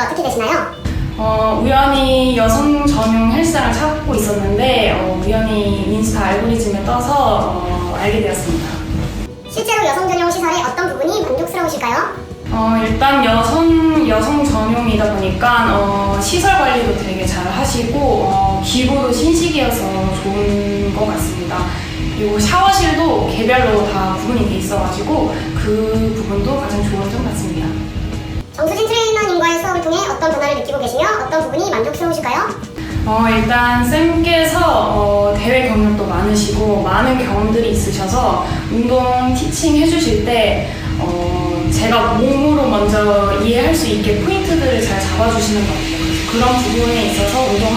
계기가 어떻게 되시나요? 어, 우연히 여성 전용 헬스장을 찾고 있었는데 어, 우연히 인스타 알고리즘에 떠서 어, 알게 되었습니다. 실제로 여성 전용 시설의 어떤 부분이 만족스러우실까요? 어, 일단 여성 여성 전용이다 보니까 어, 시설 관리도 되게 잘 하시고 어, 기구도 신식이어서 좋은 것 같습니다. 그리고 샤워실도 개별로 다 구분이 돼 있어가지고 그 부분도 가장 어떤 변화를 느끼고 계시며 어떤 부분이 만족스러우실까요? 어, 일단 쌤께서 어, 대회 경력도 많으시고 많은 경험들이 있으셔서 운동 티칭 해주실 때 어, 제가 몸으로 먼저 이해할 수 있게 포인트들을 잘 잡아주시는 것 같아요. 그런 부분에 있어서 운동